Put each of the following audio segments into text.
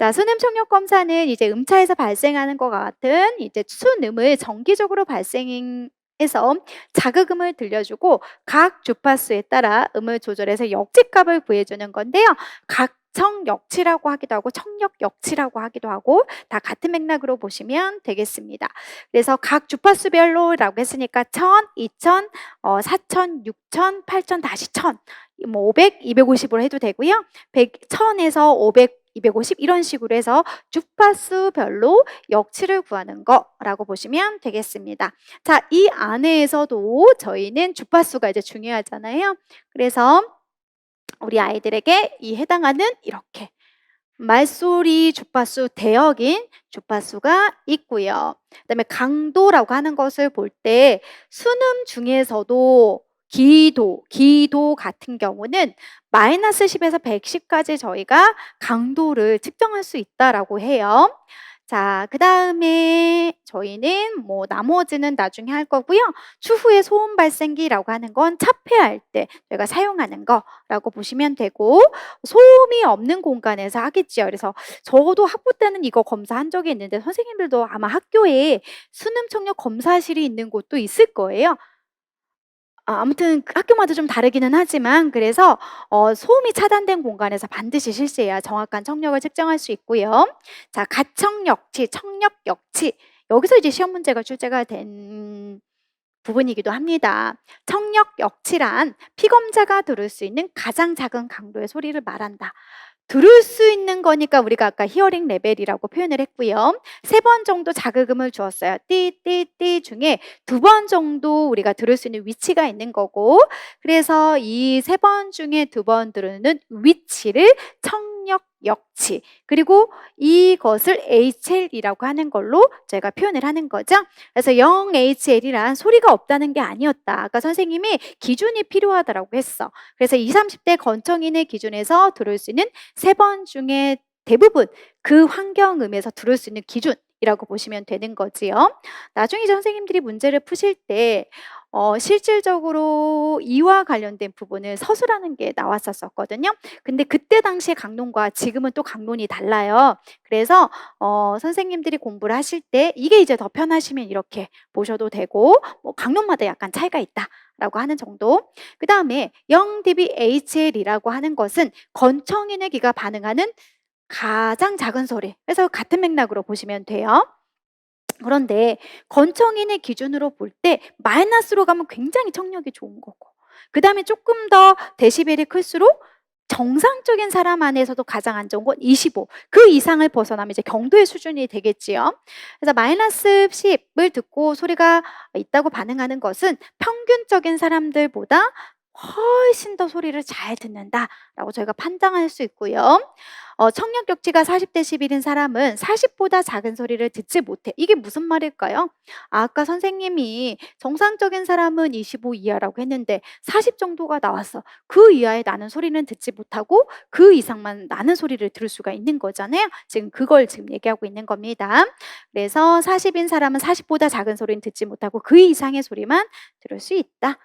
자, 수능 청력 검사는 이제 음차에서 발생하는 것 같은 이제 순음을 정기적으로 발생해서 자극음을 들려주고 각 주파수에 따라 음을 조절해서 역지값을 구해주는 건데요. 각 청 역치라고 하기도 하고 청력 역치라고 하기도 하고 다 같은 맥락으로 보시면 되겠습니다. 그래서 각 주파수별로라고 했으니까 1000, 2000, 어, 4000, 6000, 8000, 다시 1000, 뭐 500, 250으로 해도 되고요. 100, 1000에서 500, 250 이런 식으로 해서 주파수별로 역치를 구하는 거라고 보시면 되겠습니다. 자, 이 안에서도 저희는 주파수가 이제 중요하잖아요. 그래서 우리 아이들에게 이 해당하는 이렇게 말소리 주파수 대역인 주파수가 있고요. 그다음에 강도라고 하는 것을 볼때 순음 중에서도 기도, 기도 같은 경우는 마이너스 10에서 110까지 저희가 강도를 측정할 수 있다라고 해요. 자, 그 다음에 저희는 뭐 나머지는 나중에 할 거고요. 추후에 소음 발생기라고 하는 건 차폐할 때 저희가 사용하는 거라고 보시면 되고 소음이 없는 공간에서 하겠죠. 그래서 저도 학부 때는 이거 검사한 적이 있는데 선생님들도 아마 학교에 수능 청력 검사실이 있는 곳도 있을 거예요. 아 아무튼 그 학교마다 좀 다르기는 하지만 그래서 어 소음이 차단된 공간에서 반드시 실시해야 정확한 청력을 측정할 수 있고요. 자, 가청역치, 청력역치 여기서 이제 시험 문제가 출제가 된 부분이기도 합니다. 청력 역치란 피검자가 들을 수 있는 가장 작은 강도의 소리를 말한다. 들을 수 있는 거니까 우리가 아까 히어링 레벨이라고 표현을 했고요. 세 번 정도 자극음을 주었어요. 띠띠띠 중에 두 번 정도 우리가 들을 수 있는 위치가 있는 거고 그래서 이 세 번 중에 두 번 들으는 위치를 청력 역치 그리고 이것을 HL이라고 하는 걸로 저희가 표현을 하는 거죠. 그래서 0HL이란 소리가 없다는 게 아니었다. 아까 선생님이 기준이 필요하다라고 했어. 그래서 20, 30대 건청인의 기준에서 들을 수 있는 세 번 중에 대부분 그 환경음에서 들을 수 있는 기준 이라고 보시면 되는 거지요. 나중에 선생님들이 문제를 푸실 때 어, 실질적으로 이와 관련된 부분을 서술하는 게 나왔었거든요. 근데 그때 당시의 강론과 지금은 또 강론이 달라요. 그래서 어, 선생님들이 공부를 하실 때 이게 이제 더 편하시면 이렇게 보셔도 되고 뭐 강론마다 약간 차이가 있다. 라고 하는 정도. 그 다음에 0dBHL이라고 하는 것은 건청인의 귀가 반응하는 가장 작은 소리. 그래서 같은 맥락으로 보시면 돼요. 그런데 건청인의 기준으로 볼 때 마이너스로 가면 굉장히 청력이 좋은 거고 그 다음에 조금 더 데시벨이 클수록 정상적인 사람 안에서도 가장 안 좋은 건 25. 그 이상을 벗어나면 이제 경도의 수준이 되겠지요. 그래서 마이너스 10을 듣고 소리가 있다고 반응하는 것은 평균적인 사람들보다 훨씬 더 소리를 잘 듣는다라고 저희가 판단할 수 있고요. 어, 청력 격치가 40대 11인 사람은 40보다 작은 소리를 듣지 못해. 이게 무슨 말일까요? 아 까 선생님이 정상적인 사람은 25 이하라고 했는데 40 정도가 나왔어. 그 이하에 나는 소리는 듣지 못하고 그 이상만 나는 소리를 들을 수가 있는 거잖아요. 지금 그걸 지금 얘기하고 있는 겁니다. 그래서 40인 사람은 40보다 작은 소리는 듣지 못하고 그 이상의 소리만 들을 수 있다.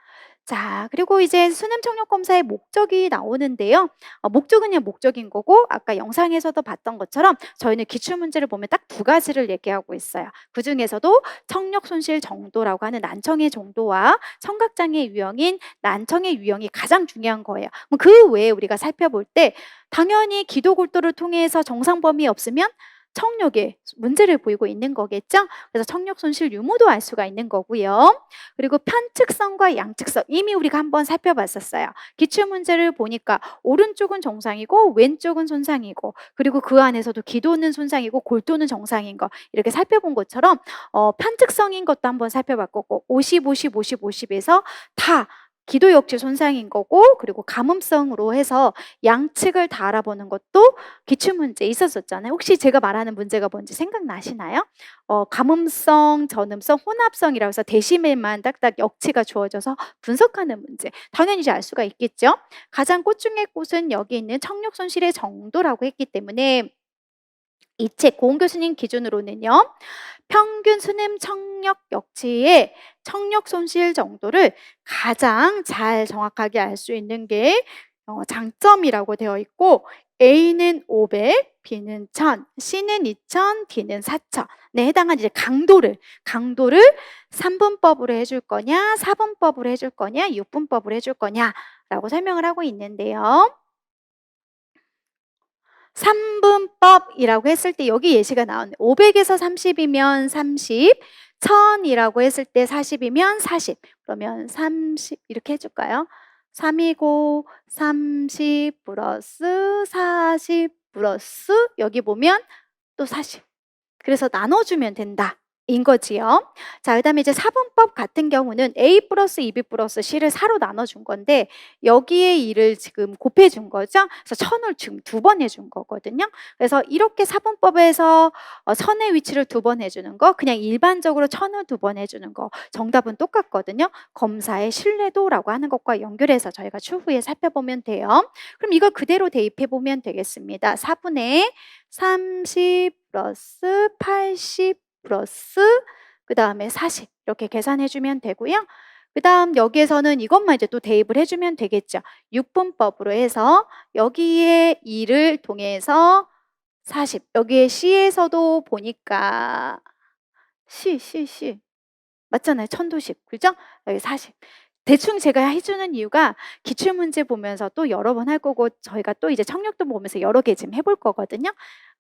자, 그리고 이제 수능 청력 검사의 목적이 나오는데요. 어, 목적은 그냥 목적인 거고 아까 영상에서도 봤던 것처럼 저희는 기출 문제를 보면 딱 두 가지를 얘기하고 있어요. 그 중에서도 청력 손실 정도라고 하는 난청의 정도와 청각 장애 유형인 난청의 유형이 가장 중요한 거예요. 그 외에 우리가 살펴볼 때 당연히 기도 골도를 통해서 정상 범위 없으면 청력에 문제를 보이고 있는 거겠죠? 그래서 청력 손실 유무도 알 수가 있는 거고요. 그리고 편측성과 양측성 이미 우리가 한번 살펴봤었어요. 기출 문제를 보니까 오른쪽은 정상이고 왼쪽은 손상이고 그리고 그 안에서도 기도는 손상이고 골도는 정상인 거 이렇게 살펴본 것처럼 어, 편측성인 것도 한번 살펴봤고 50, 50, 50, 50에서 다 기도 역치 손상인 거고 그리고 감음성으로 해서 양측을 다 알아보는 것도 기출 문제 있었었잖아요. 혹시 제가 말하는 문제가 뭔지 생각나시나요? 어, 감음성, 전음성, 혼합성이라고 해서 데시멜만 딱딱 역치가 주어져서 분석하는 문제. 당연히 알 수가 있겠죠. 가장 꽃 중의 꽃은 여기 있는 청력 손실의 정도라고 했기 때문에 이 책 고은 교수님 기준으로는요. 평균 수능 청력 역치의 청력 손실 정도를 가장 잘 정확하게 알 수 있는 게 어, 장점이라고 되어 있고 A는 500, B는 1000, C는 2000, D는 4000에 해당한 이제 강도를 강도를 3분법으로 해줄 거냐, 4분법으로 해줄 거냐, 6분법으로 해줄 거냐라고 설명을 하고 있는데요. 3분법이라고 했을 때 여기 예시가 나오네. 500에서 30이면 30, 1000이라고 했을 때 40이면 40. 그러면 30 이렇게 해 줄까요? 3이고 30 플러스 40 플러스 여기 보면 또 40. 그래서 나눠주면 된다. 인 거지요. 자, 그 다음에 이제 사분법 같은 경우는 A 플러스 2B 플러스 C를 4로 나눠준 건데, 여기에 2를 지금 곱해준 거죠. 그래서 천을 지금 두 번 해준 거거든요. 그래서 이렇게 사분법에서 어, 선의 위치를 두 번 해주는 거, 그냥 일반적으로 천을 두 번 해주는 거, 정답은 똑같거든요. 검사의 신뢰도라고 하는 것과 연결해서 저희가 추후에 살펴보면 돼요. 그럼 이걸 그대로 대입해보면 되겠습니다. 4분의 30 플러스 80 플러스 그 다음에 40 이렇게 계산해 주면 되고요. 그 다음 여기에서는 이것만 이제 또 대입을 해주면 되겠죠. 6분법으로 해서 여기에 2를 통해서 40 여기에 C에서도 보니까 C, C, C 맞잖아요. 천도십 그죠? 여기 40 대충 제가 해주는 이유가 기출문제 보면서 또 여러 번 할 거고 저희가 또 이제 청력도 보면서 여러 개 지금 해볼 거거든요.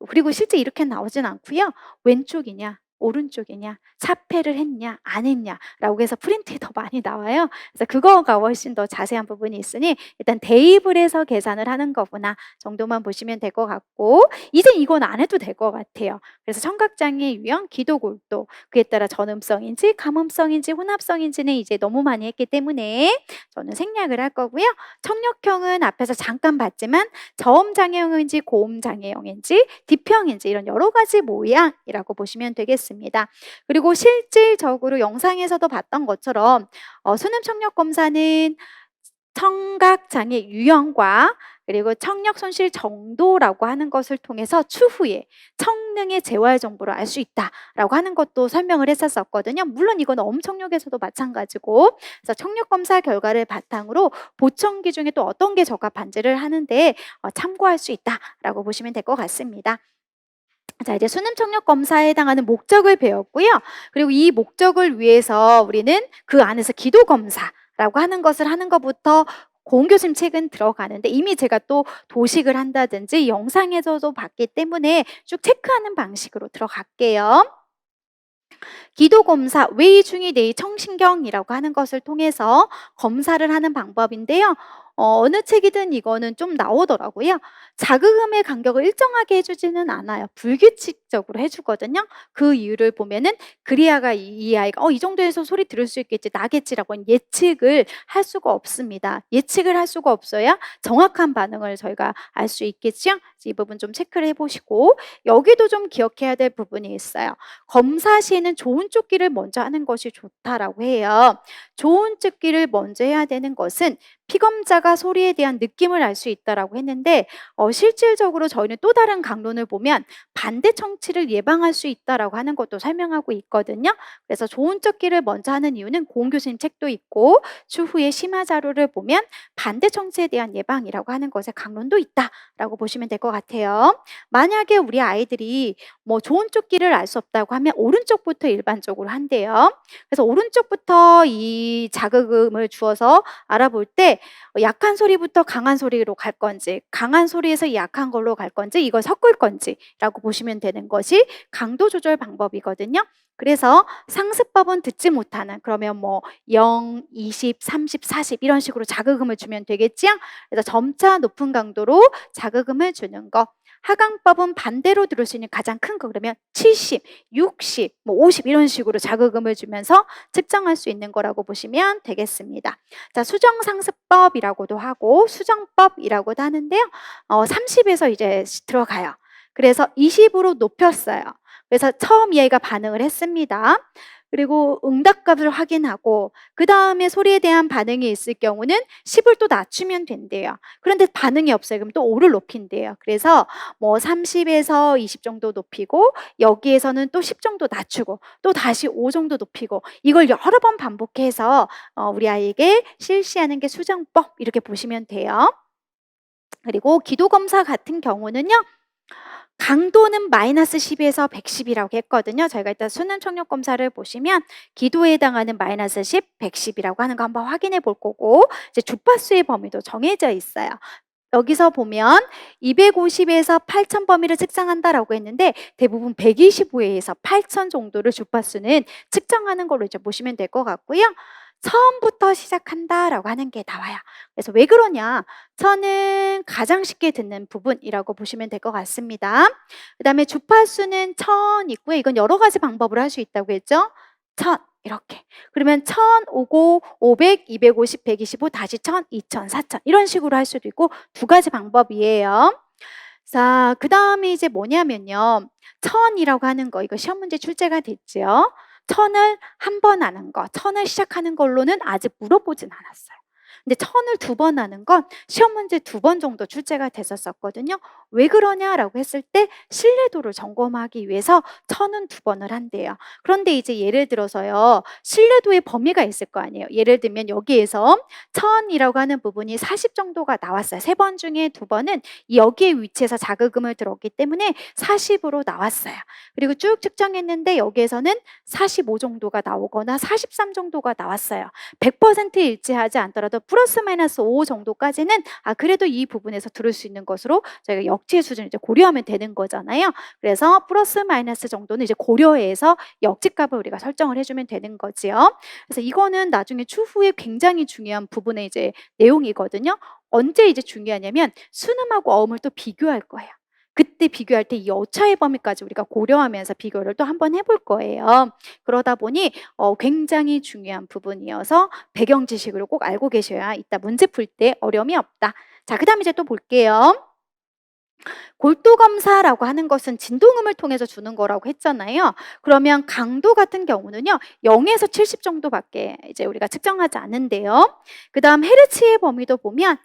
그리고 실제 이렇게 나오진 않고요. 왼쪽이냐 오른쪽이냐, 차폐를 했냐, 안 했냐라고 해서 프린트에 더 많이 나와요. 그래서 그거가 훨씬 더 자세한 부분이 있으니 일단 대입을 해서 계산을 하는 거구나 정도만 보시면 될 것 같고 이제 이건 안 해도 될 것 같아요. 그래서 청각장애 유형, 기도골도 그에 따라 전음성인지 감음성인지 혼합성인지는 이제 너무 많이 했기 때문에 저는 생략을 할 거고요. 청력형은 앞에서 잠깐 봤지만 저음장애형인지 고음장애형인지 디평인지 이런 여러 가지 모양이라고 보시면 되겠습니다. 있습니다. 그리고 실질적으로 영상에서도 봤던 것처럼 어, 수능 청력 검사는 청각 장애 유형과 그리고 청력 손실 정도라고 하는 것을 통해서 추후에 청능의 재활 정보를 알 수 있다라고 하는 것도 설명을 했었거든요. 물론 이건 엄청력에서도 마찬가지고 그래서 청력 검사 결과를 바탕으로 보청기 중에 또 어떤 게 적합한지를 하는데 어, 참고할 수 있다라고 보시면 될 것 같습니다. 자, 이제 수능 청력 검사에 해당하는 목적을 배웠고요. 그리고 이 목적을 위해서 우리는 그 안에서 기도 검사라고 하는 것을 하는 것부터 고은 교수님 책은 들어가는데 이미 제가 또 도식을 한다든지 영상에서도 봤기 때문에 쭉 체크하는 방식으로 들어갈게요. 기도 검사, 외이 중이 뇌 청신경이라고 하는 것을 통해서 검사를 하는 방법인데요. 어, 어느 책이든 이거는 좀 나오더라고요. 자극음의 간격을 일정하게 해주지는 않아요. 불규칙적으로 해주거든요. 그 이유를 보면은 그리아가 이, 이 아이가 어, 이 정도에서 소리 들을 수 있겠지, 나겠지라고 예측을 할 수가 없습니다. 예측을 할 수가 없어야 정확한 반응을 저희가 알 수 있겠죠. 이 부분 좀 체크를 해보시고 여기도 좀 기억해야 될 부분이 있어요. 검사 시에는 좋은 쫓기를 먼저 하는 것이 좋다라고 해요. 좋은 쫓기를 먼저 해야 되는 것은 피검자가 소리에 대한 느낌을 알 수 있다라고 했는데 어, 실질적으로 저희는 또 다른 강론을 보면 반대 청취를 예방할 수 있다라고 하는 것도 설명하고 있거든요. 그래서 좋은 쫓기를 먼저 하는 이유는 고은 교수님 책도 있고 추후에 심화 자료를 보면 반대 청취에 대한 예방이라고 하는 것에 강론도 있다라고 보시면 될 것 같아요. 만약에 우리 아이들이 뭐 좋은 쫓기를 알 수 없다고 하면 오른쪽부터 일반적으로 한대요. 그래서 오른쪽부터 이 자극음을 주어서 알아볼 때 약한 소리부터 강한 소리로 갈 건지, 강한 소리에서 약한 걸로 갈 건지, 이걸 섞을 건지라고 보시면 되는 것이 강도 조절 방법이거든요. 그래서 상습법은 듣지 못하는 그러면 뭐 0, 20, 30, 40 이런 식으로 자극음을 주면 되겠지요. 그래서 점차 높은 강도로 자극음을 주는 거. 하강법은 반대로 들을 수 있는 가장 큰 거 그러면 70, 60, 뭐 50 이런 식으로 자극음을 주면서 측정할 수 있는 거라고 보시면 되겠습니다. 자, 수정 상습법이라고도 하고 수정법이라고도 하는데요. 어, 30에서 이제 들어가요. 그래서 20으로 높였어요. 그래서 처음 이 아이가 반응을 했습니다. 그리고 응답값을 확인하고 그 다음에 소리에 대한 반응이 있을 경우는 10을 또 낮추면 된대요. 그런데 반응이 없어요. 그럼 또 5를 높인대요. 그래서 뭐 30에서 20 정도 높이고 여기에서는 또 10 정도 낮추고 또 다시 5 정도 높이고 이걸 여러 번 반복해서 어, 우리 아이에게 실시하는 게 수정법 이렇게 보시면 돼요. 그리고 기도 검사 같은 경우는요. 강도는 마이너스 10에서 110이라고 했거든요. 저희가 일단 수능 청력 검사를 보시면 기도에 해당하는 마이너스 10, 110이라고 하는 거 한번 확인해 볼 거고 이제 주파수의 범위도 정해져 있어요. 여기서 보면 250에서 8000 범위를 측정한다라고 했는데 대부분 125에서 8000 정도를 주파수는 측정하는 걸로 이제 보시면 될 것 같고요. 처음부터 시작한다라고 하는 게 나와요. 그래서 왜 그러냐? 천은 가장 쉽게 듣는 부분이라고 보시면 될 것 같습니다. 그 다음에 주파수는 천 있고요. 이건 여러 가지 방법으로 할 수 있다고 했죠. 천 이렇게. 그러면 천 오고 500, 250, 125 다시 천, 2000, 4000 이런 식으로 할 수도 있고 두 가지 방법이에요. 자, 그 다음에 이제 뭐냐면요. 천이라고 하는 거 이거 시험 문제 출제가 됐죠. 천을 한 번 하는 거, 천을 시작하는 걸로는 아직 물어보진 않았어요. 근데 천을 두 번 하는 건 시험 문제 두 번 정도 출제가 됐었었거든요. 왜 그러냐라고 했을 때 신뢰도를 점검하기 위해서 천은 두 번을 한대요. 그런데 이제 예를 들어서요. 신뢰도의 범위가 있을 거 아니에요. 예를 들면 여기에서 천이라고 하는 부분이 40 정도가 나왔어요. 세 번 중에 두 번은 여기에 위치해서 자극음을 들었기 때문에 40으로 나왔어요. 그리고 쭉 측정했는데 여기에서는 45 정도가 나오거나 43 정도가 나왔어요. 100% 일치하지 않더라도 플러스 마이너스 5 정도까지는 아 그래도 이 부분에서 들을 수 있는 것으로 저희가 역지의 수준을 이제 고려하면 되는 거잖아요. 그래서 플러스 마이너스 정도는 이제 고려해서 역지값을 우리가 설정을 해주면 되는 거지요. 그래서 이거는 나중에 추후에 굉장히 중요한 부분의 이제 내용이거든요. 언제 이제 중요하냐면 순음하고 어음을 또 비교할 거예요. 그때 비교할 때 이 오차의 범위까지 우리가 고려하면서 비교를 또 한번 해볼 거예요. 그러다 보니 어, 굉장히 중요한 부분이어서 배경 지식을 꼭 알고 계셔야 이따 문제 풀 때 어려움이 없다. 자, 그 다음에 이제 또 볼게요. 골도 검사라고 하는 것은 진동음을 통해서 주는 거라고 했잖아요. 그러면 강도 같은 경우는요, 0에서 70 정도밖에 이제 우리가 측정하지 않는데요. 그 다음 헤르츠의 범위도 보면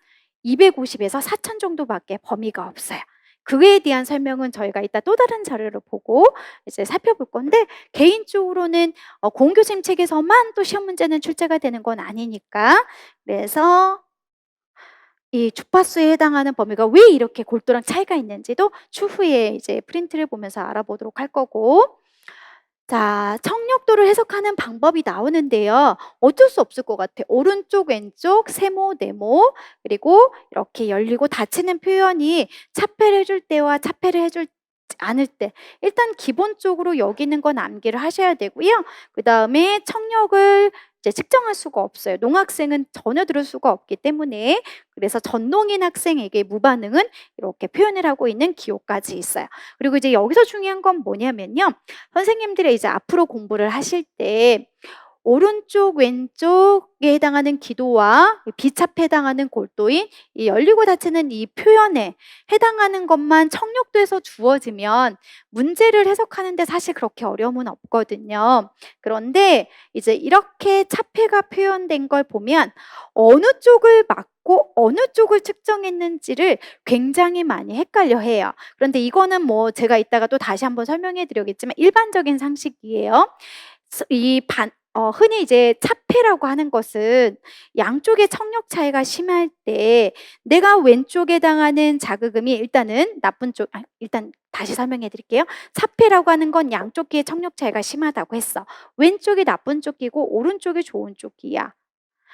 250에서 4000 정도밖에 범위가 없어요. 그에 대한 설명은 저희가 이따 또 다른 자료를 보고 이제 살펴볼 건데 개인적으로는 어, 공교심 책에서만 또 시험 문제는 출제가 되는 건 아니니까. 그래서 이 주파수에 해당하는 범위가 왜 이렇게 골도랑 차이가 있는지도 추후에 이제 프린트를 보면서 알아보도록 할 거고 자, 청력도를 해석하는 방법이 나오는데요. 어쩔 수 없을 것 같아요. 오른쪽, 왼쪽, 세모, 네모, 그리고 이렇게 열리고 닫히는 표현이 차폐를 해줄 때와 차폐를 해줄 않을 때 일단 기본적으로 여기 있는 건 암기를 하셔야 되고요. 그 다음에 청력을 이제 측정할 수가 없어요. 농학생은 전혀 들을 수가 없기 때문에 그래서 전농인 학생에게 무반응은 이렇게 표현을 하고 있는 기호까지 있어요. 그리고 이제 여기서 중요한 건 뭐냐면요. 선생님들이 이제 앞으로 공부를 하실 때 오른쪽 왼쪽에 해당하는 기도와 비찹에 해당하는 골도인 이 열리고 닫히는 이 표현에 해당하는 것만 청력도에서 주어지면 문제를 해석하는데 사실 그렇게 어려움은 없거든요. 그런데 이제 이렇게 차폐가 표현된 걸 보면 어느 쪽을 맞고 어느 쪽을 측정했는지를 굉장히 많이 헷갈려 해요. 그런데 이거는 뭐 제가 이따가 또 다시 한번 설명해 드리겠지만 일반적인 상식이에요. 이 반, 어, 흔히 이제 차폐라고 하는 것은 양쪽의 청력 차이가 심할 때 내가 왼쪽에 당하는 자극음이 일단은 나쁜 쪽, 아, 일단 다시 설명해 드릴게요. 차폐라고 하는 건 양쪽 귀의 청력 차이가 심하다고 했어. 왼쪽이 나쁜 쪽 귀고 오른쪽이 좋은 쪽 귀야.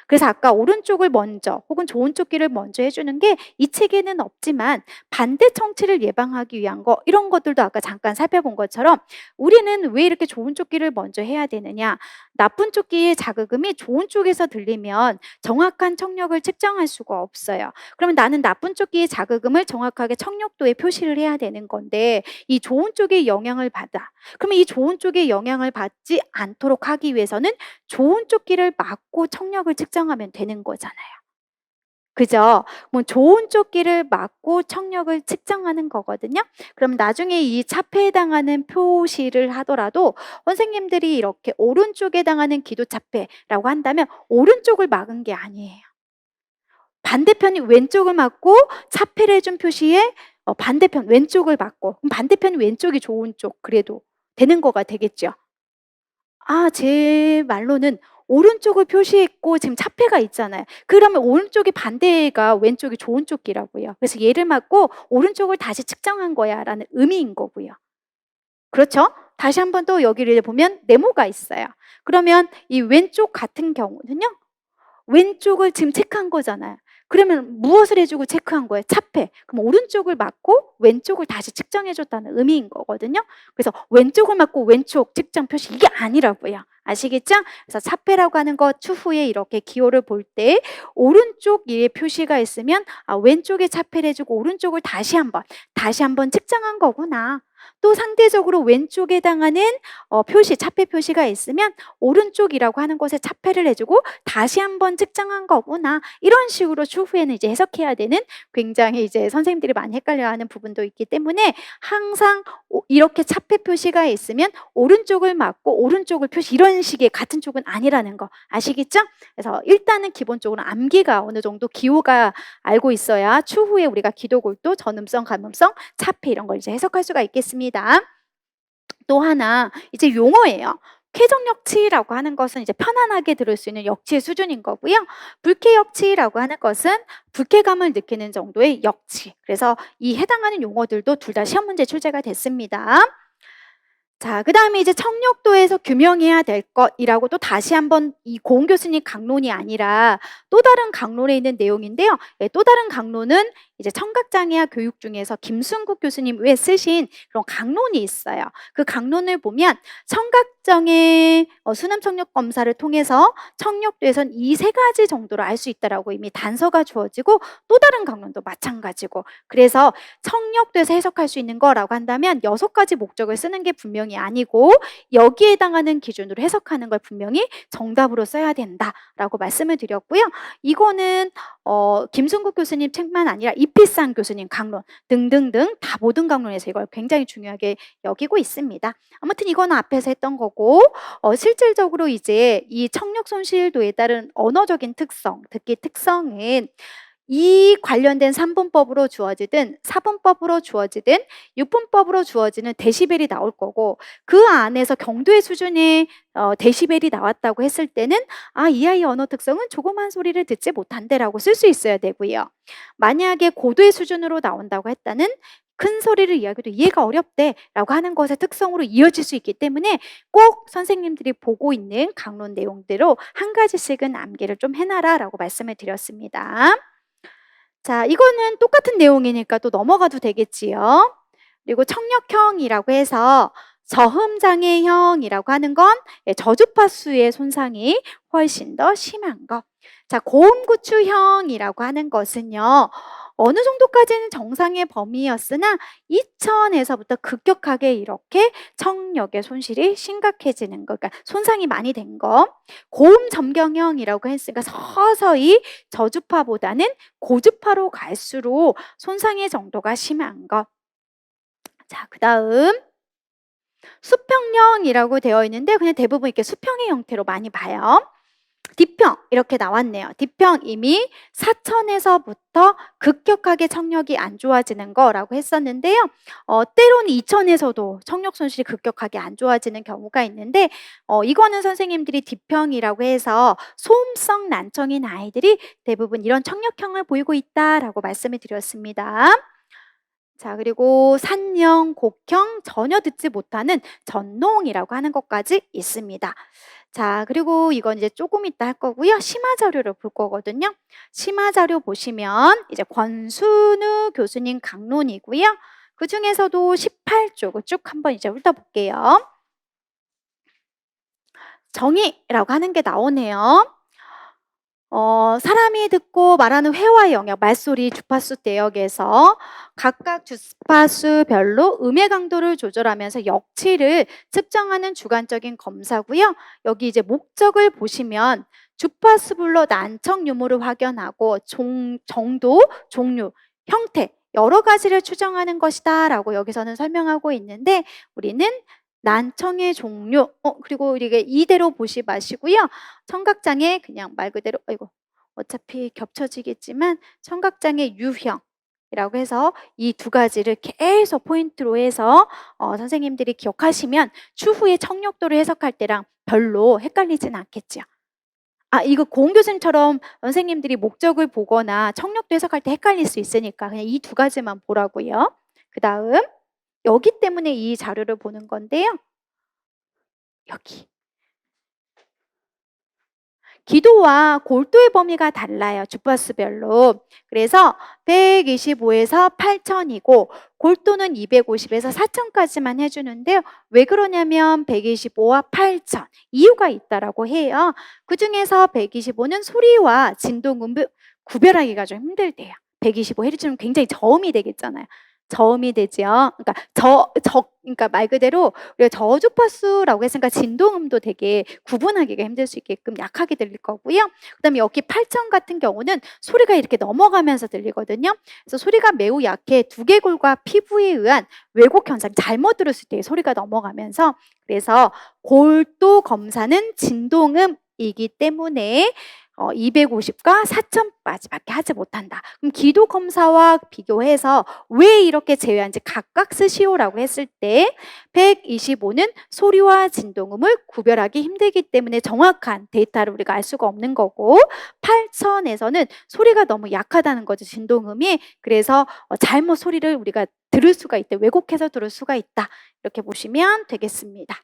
그래서 아까 오른쪽을 먼저 혹은 좋은 쪽 귀를 먼저 해주는 게 이 책에는 없지만 반대 청취를 예방하기 위한 거 이런 것들도 아까 잠깐 살펴본 것처럼 우리는 왜 이렇게 좋은 쪽 귀를 먼저 해야 되느냐 나쁜 쪽 귀의 자극음이 좋은 쪽에서 들리면 정확한 청력을 측정할 수가 없어요. 그러면 나는 나쁜 쪽 귀의 자극음을 정확하게 청력도에 표시를 해야 되는 건데 이 좋은 쪽의 영향을 받아. 그러면 이 좋은 쪽의 영향을 받지 않도록 하기 위해서는 좋은 쪽 귀를 막고 청력을 측정하면 되는 거잖아요. 그죠? 뭐 좋은 쪽귀를 막고 청력을 측정하는 거거든요. 그럼 나중에 이 차폐에 해당하는 표시를 하더라도 선생님들이 이렇게 오른쪽에 해당하는 기도 차폐라고 한다면 오른쪽을 막은 게 아니에요. 반대편이 왼쪽을 막고 차폐를 해준 표시에 어, 반대편 왼쪽을 막고 그럼 반대편이 왼쪽이 좋은 쪽 그래도 되는 거가 되겠죠. 아, 제 말로는 오른쪽을 표시했고 지금 차폐가 있잖아요. 그러면 오른쪽이 반대가 왼쪽이 좋은 쪽이라고요. 그래서 얘를 맞고 오른쪽을 다시 측정한 거야라는 의미인 거고요. 그렇죠? 다시 한번 또 여기를 보면 네모가 있어요. 그러면 이 왼쪽 같은 경우는요. 왼쪽을 지금 체크한 거잖아요. 그러면 무엇을 해주고 체크한 거예요? 차폐. 그럼 오른쪽을 맞고 왼쪽을 다시 측정해줬다는 의미인 거거든요. 그래서 왼쪽을 맞고 왼쪽 측정 표시 이게 아니라고요. 아시겠죠? 그래서 차폐라고 하는 것 추후에 이렇게 기호를 볼 때 오른쪽 에 표시가 있으면 아, 왼쪽에 차폐를 해주고 오른쪽을 다시 한번 다시 한번 측정한 거구나. 또 상대적으로 왼쪽에 해당하는 어, 표시, 차폐 표시가 있으면 오른쪽이라고 하는 곳에 차폐를 해주고 다시 한번 측정한 거구나. 이런 식으로 추후에는 이제 해석해야 되는 굉장히 이제 선생님들이 많이 헷갈려하는 부분도 있기 때문에 항상 오- 이렇게 차폐 표시가 있으면 오른쪽을 맞고 오른쪽을 표시 이런 식의 같은 쪽은 아니라는 거 아시겠죠? 그래서 일단은 기본적으로 암기가 어느 정도 기호가 알고 있어야 추후에 우리가 기도골도 전음성, 감음성, 차폐 이런 걸 이제 해석할 수가 있겠습니다. 또 하나 이제 용어예요. 쾌정역치라고 하는 것은 이제 편안하게 들을 수 있는 역치의 수준인 거고요. 불쾌 역치라고 하는 것은 불쾌감을 느끼는 정도의 역치. 그래서 이 해당하는 용어들도 둘 다 시험 문제 출제가 됐습니다. 자, 그 다음에 이제 청력도에서 규명해야 될 것이라고 또 다시 한번 이 고은 교수님 강론이 아니라 또 다른 강론에 있는 내용인데요. 예, 또 다른 강론은 이제 청각장애학 교육 중에서 김순국 교수님 왜 쓰신 그런 강론이 있어요. 그 강론을 보면 청각 장애 어, 수능 청력 검사를 통해서 청력도에선 이 세 가지 정도로 알 수 있다라고 이미 단서가 주어지고 또 다른 강론도 마찬가지고 그래서 청력도에서 해석할 수 있는 거라고 한다면 여섯 가지 목적을 쓰는 게 분명히 아니고 여기에 해당하는 기준으로 해석하는 걸 분명히 정답으로 써야 된다라고 말씀을 드렸고요. 이거는 어, 김순국 교수님 책만 아니라 이필상 교수님 강론 등등등 다 모든 강론에서 이걸 굉장히 중요하게 여기고 있습니다. 아무튼 이거는 앞에서 했던 거고 어, 실질적으로 이제 이 청력 손실도에 따른 언어적인 특성, 듣기 특성은 이 관련된 3분법으로 주어지든 4분법으로 주어지든 6분법으로 주어지는 데시벨이 나올 거고 그 안에서 경도의 수준의 어, 데시벨이 나왔다고 했을 때는 아, 이 아이 언어 특성은 조그만 소리를 듣지 못한대라고 쓸 수 있어야 되고요. 만약에 고도의 수준으로 나온다고 했다는 큰 소리를 이야기해도 이해가 어렵대라고 하는 것의 특성으로 이어질 수 있기 때문에 꼭 선생님들이 보고 있는 강론 내용대로 한 가지씩은 암기를 좀 해놔라라고 말씀을 드렸습니다. 자, 이거는 똑같은 내용이니까 또 넘어가도 되겠지요. 그리고 청력형이라고 해서 저음장애형이라고 하는 건 예, 저주파수의 손상이 훨씬 더 심한 것. 자, 고음구추형이라고 하는 것은요. 어느 정도까지는 정상의 범위였으나 2000에서부터 급격하게 이렇게 청력의 손실이 심각해지는 것, 그러니까 손상이 많이 된 거. 고음 점경형이라고 했으니까 서서히 저주파보다는 고주파로 갈수록 손상의 정도가 심한 것. 자, 그 다음 수평형이라고 되어 있는데 그냥 대부분 이렇게 수평의 형태로 많이 봐요. 디평 이렇게 나왔네요. 디평 이미 사천에서부터 급격하게 청력이 안 좋아지는 거라고 했었는데요. 어, 때로는 이천에서도 청력 손실이 급격하게 안 좋아지는 경우가 있는데 어, 이거는 선생님들이 디평이라고 해서 소음성 난청인 아이들이 대부분 이런 청력형을 보이고 있다라고 말씀을 드렸습니다. 자, 그리고 산형, 곡형, 전혀 듣지 못하는 전농이라고 하는 것까지 있습니다. 자, 그리고 이건 이제 조금 이따 할 거고요. 심화 자료를 볼 거거든요. 심화 자료 보시면 이제 권순우 교수님 강론이고요. 그 중에서도 18쪽을 쭉 한번 이제 훑어볼게요. 정의라고 하는 게 나오네요. 어, 사람이 듣고 말하는 회화의 영역, 말소리, 주파수 대역에서 각각 주파수별로 음의 강도를 조절하면서 역치를 측정하는 주관적인 검사고요. 여기 이제 목적을 보시면 주파수별로 난청 유무를 확연하고 종, 정도, 종류, 형태 여러 가지를 추정하는 것이다라고 여기서는 설명하고 있는데 우리는 난청의 종류, 어, 그리고 이게 이대로 보시 마시고요. 청각장애 그냥 말 그대로, 아이고, 어차피 겹쳐지겠지만 청각장애 유형 이라고 해서 이 두 가지를 계속 포인트로 해서 어, 선생님들이 기억하시면 추후에 청력도를 해석할 때랑 별로 헷갈리지는 않겠죠. 아 이거 고은 교수님처럼 선생님들이 목적을 보거나 청력도 해석할 때 헷갈릴 수 있으니까 그냥 이 두 가지만 보라고요. 그 다음 여기 때문에 이 자료를 보는 건데요. 여기. 기도와 골도의 범위가 달라요. 주파수별로. 그래서 125에서 8000이고 골도는 250에서 4000까지만 해 주는데요. 왜 그러냐면 125와 8000 이유가 있다라고 해요. 그 중에서 125는 소리와 진동음을 구별하기가 좀 힘들대요. 125Hz는 굉장히 저음이 되겠잖아요. 저음이 되죠. 그러니까 저, 저, 그러니까 말 그대로 우리가 저주파수라고 했으니까 진동음도 되게 구분하기가 힘들 수 있게끔 약하게 들릴 거고요. 그다음에 여기 8천 같은 경우는 소리가 이렇게 넘어가면서 들리거든요. 그래서 소리가 매우 약해 두개골과 피부에 의한 왜곡 현상 잘못 들었을 때 소리가 넘어가면서 그래서 골도 검사는 진동음이기 때문에 어, 250과 4천까지밖에 하지 못한다. 그럼 기도 검사와 비교해서 왜 이렇게 제외한지 각각 쓰시오라고 했을 때 125는 소리와 진동음을 구별하기 힘들기 때문에 정확한 데이터를 우리가 알 수가 없는 거고 8천에서는 소리가 너무 약하다는 거죠. 진동음이. 그래서 어, 잘못 소리를 우리가 들을 수가 있다. 왜곡해서 들을 수가 있다. 이렇게 보시면 되겠습니다.